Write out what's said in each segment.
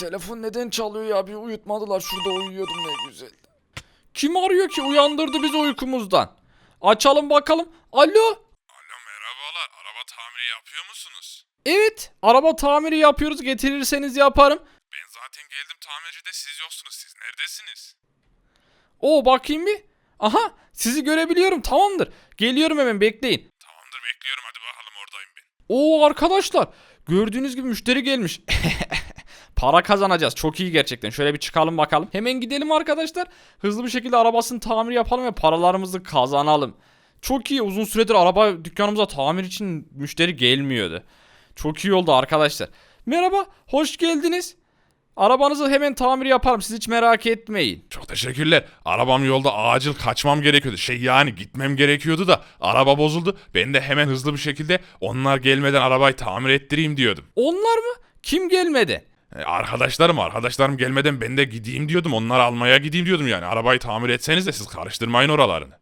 telefon neden çalıyor ya? Bir uyutmadılar. Şurada uyuyordum ne güzel. Kim arıyor ki uyandırdı bizi uykumuzdan? Açalım bakalım. Alo. Alo merhabalar. Araba tamiri yapıyor musunuz? Evet araba tamiri yapıyoruz getirirseniz yaparım. Ben zaten geldim tamircide siz yoksunuz. Siz neredesiniz? Oo bakayım bir. Aha sizi görebiliyorum tamamdır. Geliyorum hemen bekleyin. Tamamdır bekliyorum hadi bakalım oradayım ben. Oo arkadaşlar gördüğünüz gibi müşteri gelmiş. Para kazanacağız. Çok iyi gerçekten. Şöyle bir çıkalım bakalım. Hemen gidelim arkadaşlar. Hızlı bir şekilde arabasını tamir yapalım ve paralarımızı kazanalım. Çok iyi. Uzun süredir araba dükkanımıza tamir için müşteri gelmiyordu. Çok iyi oldu arkadaşlar. Merhaba, hoş geldiniz. Arabanızı hemen tamir yaparım. Siz hiç merak etmeyin. Çok teşekkürler. Arabam yolda acil kaçmam gerekiyordu. Şey yani gitmem gerekiyordu da araba bozuldu. Ben de hemen hızlı bir şekilde onlar gelmeden arabayı tamir ettireyim diyordum. Onlar mı? Kim gelmedi? E, Arkadaşlarım arkadaşlarım gelmeden ben de gideyim diyordum. Onları almaya gideyim diyordum yani. Arabayı tamir etseniz de siz karıştırmayın oralarını.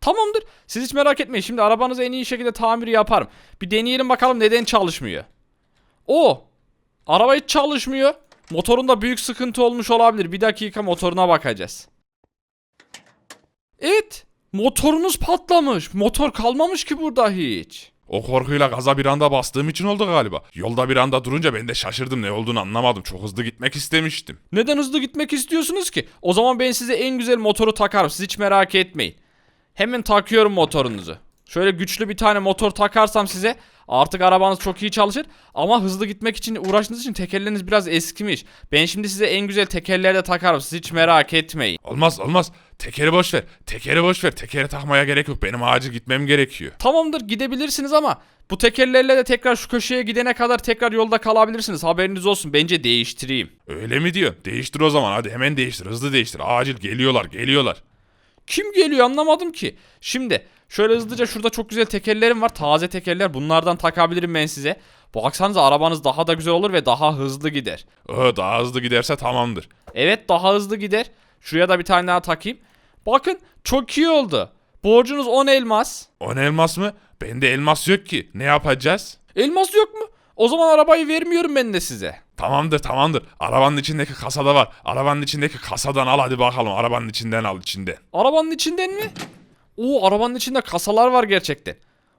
Tamamdır. Siz hiç merak etmeyin. Şimdi arabanızı en iyi şekilde tamir yaparım. Bir deneyelim bakalım neden çalışmıyor. O. Araba hiç çalışmıyor. Motorunda büyük sıkıntı olmuş olabilir. Bir dakika motoruna bakacağız. Evet. Motorunuz patlamış. Motor kalmamış ki burada hiç. O korkuyla gaza bir anda bastığım için oldu galiba. Yolda bir anda durunca ben de şaşırdım ne olduğunu anlamadım. Çok hızlı gitmek istemiştim. Neden hızlı gitmek istiyorsunuz ki? O zaman ben size en güzel motoru takarım. Siz hiç merak etmeyin. Hemen takıyorum motorunuzu. Şöyle güçlü bir tane motor takarsam size artık arabanız çok iyi çalışır. Ama hızlı gitmek için uğraştığınız için tekerleriniz biraz eskimiş. Ben şimdi size en güzel tekerleri de takarım. Siz hiç merak etmeyin. Olmaz olmaz. Tekeri boş ver. Tekeri boş ver. Tekeri takmaya gerek yok. Benim acil gitmem gerekiyor. Tamamdır gidebilirsiniz ama bu tekerlerle de tekrar şu köşeye gidene kadar tekrar yolda kalabilirsiniz. Haberiniz olsun. Bence değiştireyim. Öyle mi diyor? Değiştir o zaman. Hadi hemen değiştir. Hızlı değiştir. Acil geliyorlar geliyorlar. Kim geliyor anlamadım ki. Şimdi şöyle hızlıca şurada çok güzel tekerlerim var. Taze tekerler. Bunlardan takabilirim ben size. Baksanıza arabanız daha da güzel olur ve daha hızlı gider. Ö, daha hızlı giderse tamamdır. Evet daha hızlı gider. Şuraya da bir tane daha takayım. Bakın çok iyi oldu. Borcunuz 10 elmas. O ne elmas mı? Bende elmas yok ki. Ne yapacağız? Elmas yok mu? O zaman arabayı vermiyorum ben de size. Tamamdır tamamdır. Arabanın içindeki kasada var. Arabanın içindeki kasadan al hadi bakalım. Arabanın içinden al içinden. Arabanın içinden mi? Oo arabanın içinde kasalar var gerçekten.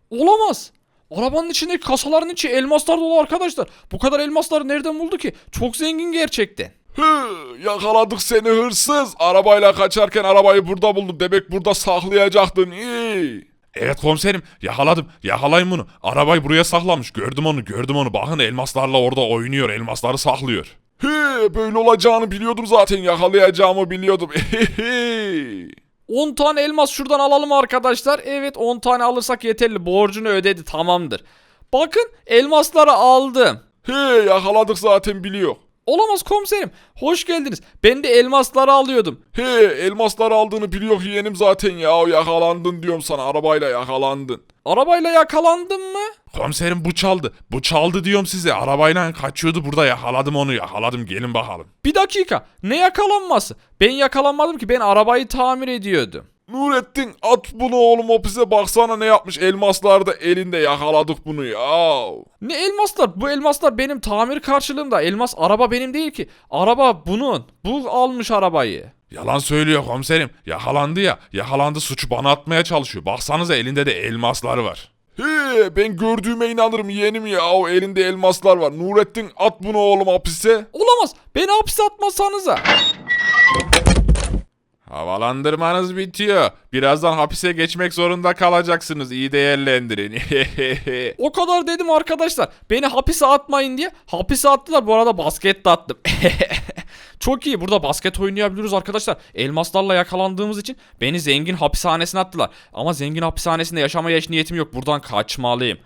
Olamaz. Arabanın içindeki kasaların içi elmaslar dolu arkadaşlar. Bu kadar elmasları nereden buldu ki? Çok zengin gerçekten. Hı, yakaladık seni hırsız. Arabayla kaçarken arabayı burada buldum. Demek burada saklayacaktın. İyi. Evet komiserim yakaladım. Yakalayın bunu. Arabayı buraya saklamış. Gördüm onu gördüm onu. Bakın elmaslarla orada oynuyor. Elmasları saklıyor. He, böyle olacağını biliyordum zaten. Yakalayacağımı biliyordum. 10 tane elmas şuradan alalım arkadaşlar. Evet 10 tane alırsak yeterli. Borcunu ödedi tamamdır. Bakın elmasları aldım. He, yakaladık zaten biliyor. Olamaz komiserim. Hoş geldiniz. Ben de elmasları alıyordum. He, elmasları aldığını biliyor yeğenim zaten ya. Yakalandın diyorum sana. Arabayla yakalandın. Arabayla yakalandım mı? Komiserim bu çaldı. Bu çaldı diyorum size. Arabayla kaçıyordu burada yakaladım onu yakaladım. Gelin bakalım. Bir dakika. Ne yakalanması? Ben yakalanmadım ki. Ben arabayı tamir ediyordum. Nurettin at bunu oğlum ofise baksana ne yapmış elmaslar da elinde yakaladık bunu ya. Ne elmaslar? Bu elmaslar benim tamir karşılığımda. Elmas araba benim değil ki. Araba bunun. Bu almış arabayı. Yalan söylüyor komiserim. Yakalandı ya. Yakalandı suçu bana atmaya çalışıyor. Baksanıza elinde de elmaslar var. He ben gördüğüme inanırım yeğenim ya. O elinde elmaslar var. Nurettin at bunu oğlum hapise. Olamaz. Beni hapse atmasanıza. Havalandırmanız bitiyor. Birazdan hapise geçmek zorunda kalacaksınız. İyi değerlendirin. O kadar dedim arkadaşlar. Beni hapise atmayın diye. Hapise attılar. Bu arada basket de attım. Çok iyi. Burada basket oynayabiliyoruz arkadaşlar. Elmaslarla yakalandığımız için beni zengin hapishanesine attılar. Ama zengin hapishanesinde yaşamaya hiç niyetim yok. Buradan kaçmalıyım.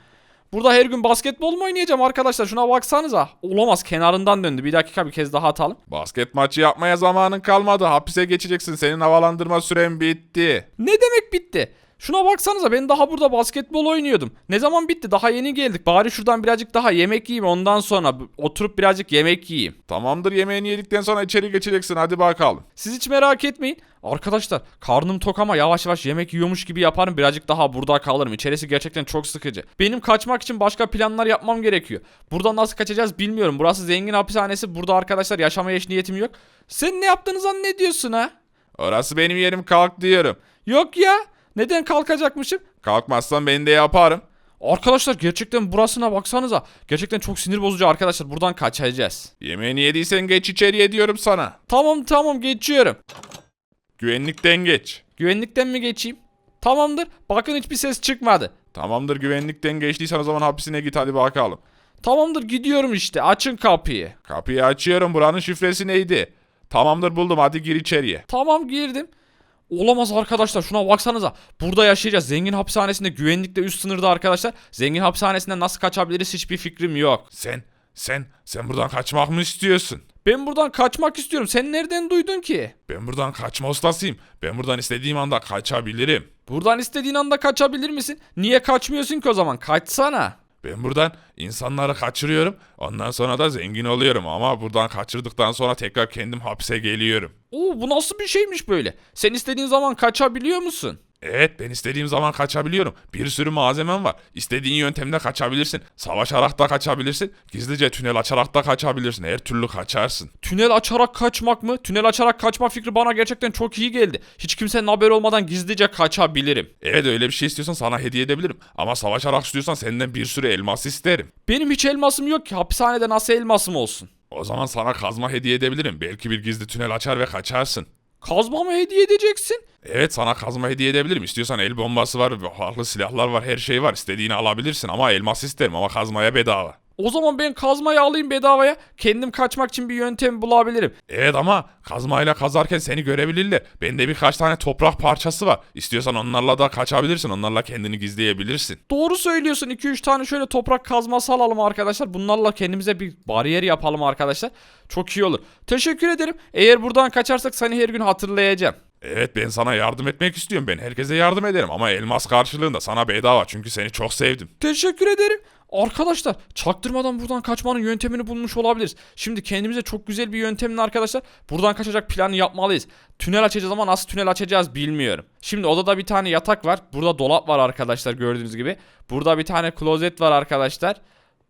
Burada her gün basketbol mu oynayacağım arkadaşlar? Şuna baksanıza. Olamaz kenarından döndü. Bir dakika bir kez daha atalım. Basket maçı yapmaya zamanın kalmadı. Hapise geçeceksin. Senin havalandırma süren bitti. Ne demek bitti? Şuna baksanıza ben daha burada basketbol oynuyordum. Ne zaman bitti? Daha yeni geldik. Bari şuradan birazcık daha yemek yiyeyim ondan sonra oturup birazcık yemek yiyeyim. Tamamdır yemeğini yedikten sonra içeri geçeceksin hadi bakalım. Siz hiç merak etmeyin. Arkadaşlar karnım tok ama yavaş yavaş yemek yiyormuş gibi yaparım. Birazcık daha burada kalırım. İçerisi gerçekten çok sıkıcı. Benim kaçmak için başka planlar yapmam gerekiyor. Buradan nasıl kaçacağız bilmiyorum. Burası zengin hapishanesi. Burada arkadaşlar yaşamaya hiç niyetim yok. Sen ne yaptığını zannediyorsun ha? Orası benim yerim kalk diyorum. Yok ya. Neden kalkacakmışım? Kalkmazsan ben de yaparım. Arkadaşlar gerçekten burasına baksanıza. Gerçekten çok sinir bozucu arkadaşlar. Buradan kaçacağız. Yemeğini yediysen geç içeriye diyorum sana. Tamam tamam geçiyorum. Güvenlikten geç. Güvenlikten mi geçeyim? Tamamdır. Bakın hiçbir ses çıkmadı. Tamamdır güvenlikten geçtiysen o zaman hapisine git hadi bakalım. Tamamdır gidiyorum işte. Açın kapıyı. Kapıyı açıyorum buranın şifresi neydi? Tamamdır buldum hadi gir içeriye. Tamam girdim. Olamaz arkadaşlar şuna baksanıza. Burada yaşayacağız. Zengin hapishanesinde güvenlikle üst sınırda arkadaşlar. Zengin hapishanesinden nasıl kaçabiliriz hiçbir fikrim yok. Sen, sen, sen buradan kaçmak mı istiyorsun? Ben buradan kaçmak istiyorum. Sen nereden duydun ki? Ben buradan kaçma ustasıyım. Ben buradan istediğim anda kaçabilirim. Buradan istediğin anda kaçabilir misin? Niye kaçmıyorsun ki o zaman? Kaçsana. Ben buradan insanları kaçırıyorum. Ondan sonra da zengin oluyorum. Ama buradan kaçırdıktan sonra tekrar kendim hapse geliyorum. Oo bu nasıl bir şeymiş böyle? Sen istediğin zaman kaçabiliyor musun? Evet ben istediğim zaman kaçabiliyorum. Bir sürü malzemem var. İstediğin yöntemle kaçabilirsin. Savaşarak da kaçabilirsin. Gizlice tünel açarak da kaçabilirsin. Her türlü kaçarsın. Tünel açarak kaçmak mı? Tünel açarak kaçma fikri bana gerçekten çok iyi geldi. Hiç kimsenin haberi olmadan gizlice kaçabilirim. Evet öyle bir şey istiyorsan sana hediye edebilirim. Ama savaşarak istiyorsan senden bir sürü elmas isterim. Benim hiç elmasım yok ki. Hapishanede nasıl elmasım olsun? O zaman sana kazma hediye edebilirim. Belki bir gizli tünel açar ve kaçarsın. Kazma mı hediye edeceksin? Evet sana kazma hediye edebilirim. İstiyorsan el bombası var, farklı silahlar var, her şey var. İstediğini alabilirsin ama elmas isterim ama kazmaya bedava. O zaman ben kazmayı alayım bedavaya. Kendim kaçmak için bir yöntem bulabilirim. Evet ama kazmayla kazarken seni görebilirler. Bende birkaç tane toprak parçası var. İstiyorsan onlarla da kaçabilirsin. Onlarla kendini gizleyebilirsin. Doğru söylüyorsun. 2-3 tane şöyle toprak kazması alalım arkadaşlar. Bunlarla kendimize bir bariyer yapalım arkadaşlar. Çok iyi olur. Teşekkür ederim. Eğer buradan kaçarsak seni her gün hatırlayacağım. Evet ben sana yardım etmek istiyorum. Ben herkese yardım ederim ama elmas karşılığında sana bedava çünkü seni çok sevdim. Teşekkür ederim. Arkadaşlar çaktırmadan buradan kaçmanın yöntemini bulmuş olabiliriz. Şimdi kendimize çok güzel bir yöntemle arkadaşlar buradan kaçacak planı yapmalıyız. Tünel açacağız ama nasıl tünel açacağız bilmiyorum. Şimdi odada bir tane yatak var. Burada dolap var arkadaşlar gördüğünüz gibi. Burada bir tane klozet var arkadaşlar.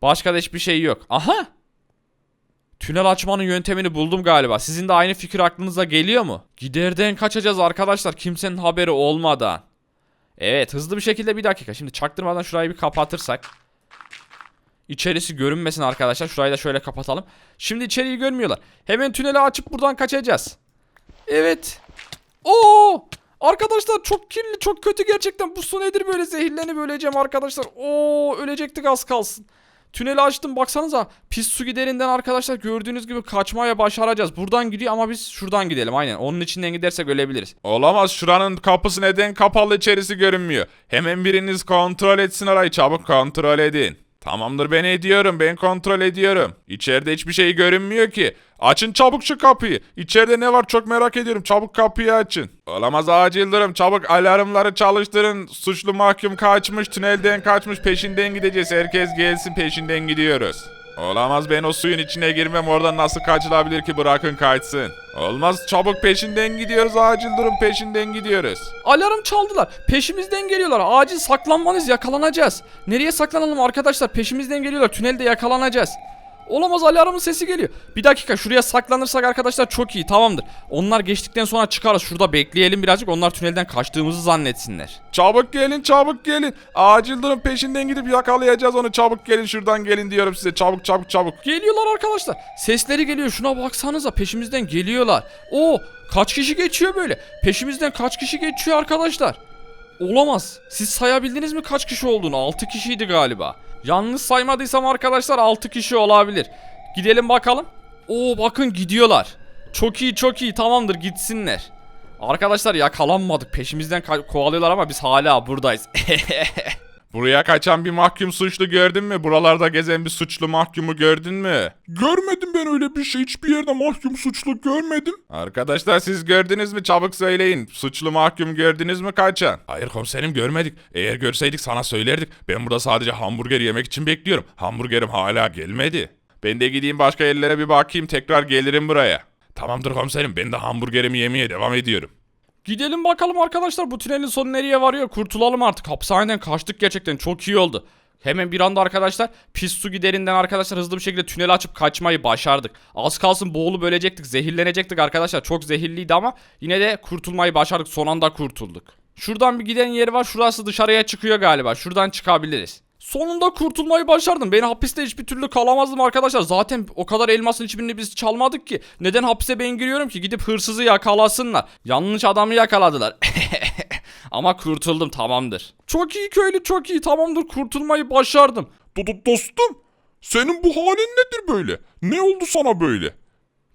Başka da hiçbir şey yok. Aha! Tünel açmanın yöntemini buldum galiba. Sizin de aynı fikir aklınıza geliyor mu? Giderden kaçacağız arkadaşlar kimsenin haberi olmadan. Evet hızlı bir şekilde bir dakika. Şimdi çaktırmadan şurayı bir kapatırsak. İçerisi görünmesin arkadaşlar. Şurayı da şöyle kapatalım. Şimdi içeriği görmüyorlar. Hemen tüneli açıp buradan kaçacağız. Evet. Oo! Arkadaşlar çok kirli, çok kötü gerçekten. Bu su nedir böyle zehirlenip öleceğim arkadaşlar. Oo, ölecektik az kalsın. Tüneli açtım baksanıza. Pis su giderinden arkadaşlar gördüğünüz gibi kaçmaya başaracağız. Buradan gidiyor ama biz şuradan gidelim aynen. Onun içinden gidersek ölebiliriz. Olamaz şuranın kapısı neden kapalı içerisi görünmüyor. Hemen biriniz kontrol etsin orayı çabuk kontrol edin. Tamamdır ben ediyorum ben kontrol ediyorum. İçeride hiçbir şey görünmüyor ki. Açın çabuk şu kapıyı. İçeride ne var çok merak ediyorum. Çabuk kapıyı açın. Olamaz acil durum. Çabuk alarmları çalıştırın. Suçlu mahkum kaçmış, tünelden kaçmış. Peşinden gideceğiz. Herkes gelsin peşinden gidiyoruz. Olamaz ben o suyun içine girmem. Oradan nasıl kaçılabilir ki bırakın kaçsın. Olmaz çabuk peşinden gidiyoruz. Acil durum peşinden gidiyoruz. Alarm çaldılar. Peşimizden geliyorlar. Acil saklanmanız yakalanacağız. Nereye saklanalım arkadaşlar? Peşimizden geliyorlar. Tünelde yakalanacağız. Olamaz alarmın sesi geliyor. Bir dakika şuraya saklanırsak arkadaşlar çok iyi tamamdır. Onlar geçtikten sonra çıkarız. Şurada bekleyelim birazcık. Onlar tünelden kaçtığımızı zannetsinler. Çabuk gelin çabuk gelin. Acil durum peşinden gidip yakalayacağız onu. Çabuk gelin şuradan gelin diyorum size. Çabuk çabuk çabuk. Geliyorlar arkadaşlar. Sesleri geliyor. Şuna baksanıza peşimizden geliyorlar. Oo kaç kişi geçiyor böyle? Peşimizden kaç kişi geçiyor arkadaşlar? Olamaz. Siz sayabildiniz mi kaç kişi olduğunu? 6 kişiydi galiba. Yalnız saymadıysam arkadaşlar 6 kişi olabilir. Gidelim bakalım. Oo bakın gidiyorlar. Çok iyi çok iyi tamamdır gitsinler. Arkadaşlar yakalanmadık. Peşimizden kovalıyorlar ama biz hala buradayız. Buraya kaçan bir mahkum suçlu gördün mü? Buralarda gezen bir suçlu mahkumu gördün mü? Görmedim ben öyle bir şey. Hiçbir yerde mahkum suçlu görmedim. Arkadaşlar siz gördünüz mü? Çabuk söyleyin. Suçlu mahkum gördünüz mü kaçan? Hayır komiserim görmedik. Eğer görseydik sana söylerdik. Ben burada sadece hamburger yemek için bekliyorum. Hamburgerim hala gelmedi. Ben de gideyim başka yerlere bir bakayım. Tekrar gelirim buraya. Tamamdır komiserim. Ben de hamburgerimi yemeye devam ediyorum. Gidelim bakalım arkadaşlar bu tünelin sonu nereye varıyor kurtulalım artık hapishaneden kaçtık gerçekten çok iyi oldu. Hemen bir anda arkadaşlar pis su giderinden arkadaşlar hızlı bir şekilde tüneli açıp kaçmayı başardık. Az kalsın boğulup ölecektik zehirlenecektik arkadaşlar çok zehirliydi ama yine de kurtulmayı başardık son anda kurtulduk. Şuradan bir giden yeri var şurası dışarıya çıkıyor galiba şuradan çıkabiliriz. Sonunda kurtulmayı başardım. Ben hapiste hiçbir türlü kalamazdım arkadaşlar. Zaten o kadar elmasın hiçbirini biz çalmadık ki. Neden hapise ben giriyorum ki? Gidip hırsızı yakalasınlar. Yanlış adamı yakaladılar. Ama kurtuldum tamamdır. Çok iyi köylü çok iyi tamamdır kurtulmayı başardım. Do- dostum senin bu halin nedir böyle? Ne oldu sana böyle?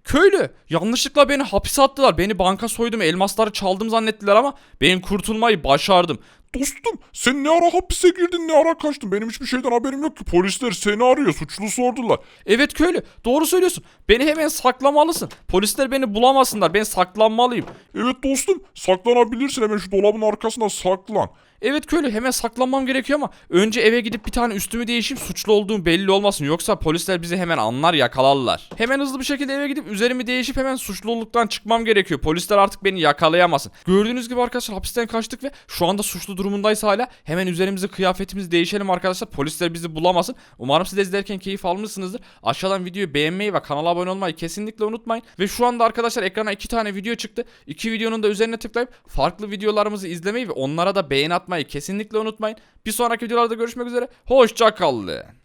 Köylü yanlışlıkla beni hapise attılar. Beni banka soydum elmasları çaldım zannettiler ama ben kurtulmayı başardım. Dostum sen ne ara hapise girdin ne ara kaçtın? Benim hiçbir şeyden haberim yok ki. Polisler seni arıyor suçlu sordular. Evet köylü doğru söylüyorsun. Beni hemen saklamalısın. Polisler beni bulamasınlar. Ben saklanmalıyım. Evet dostum saklanabilirsin hemen şu dolabın arkasına saklan. Evet köylü hemen saklanmam gerekiyor ama önce eve gidip bir tane üstümü değişeyim suçlu olduğum belli olmasın yoksa polisler bizi hemen anlar yakalarlar. Hemen hızlı bir şekilde eve gidip üzerimi değişip hemen suçluluktan çıkmam gerekiyor. Polisler artık beni yakalayamasın. Gördüğünüz gibi arkadaşlar hapisten kaçtık ve şu anda suçlu durumundayız hala. Hemen üzerimizi kıyafetimizi değişelim arkadaşlar. Polisler bizi bulamasın. Umarım siz de izlerken keyif almışsınızdır. Aşağıdan videoyu beğenmeyi ve kanala abone olmayı kesinlikle unutmayın. Ve şu anda arkadaşlar ekrana iki tane video çıktı. İki videonun da üzerine tıklayıp farklı videolarımızı izlemeyi ve onlara da beğeni atmayı kesinlikle unutmayın. Bir sonraki videolarda görüşmek üzere. Hoşçakalın.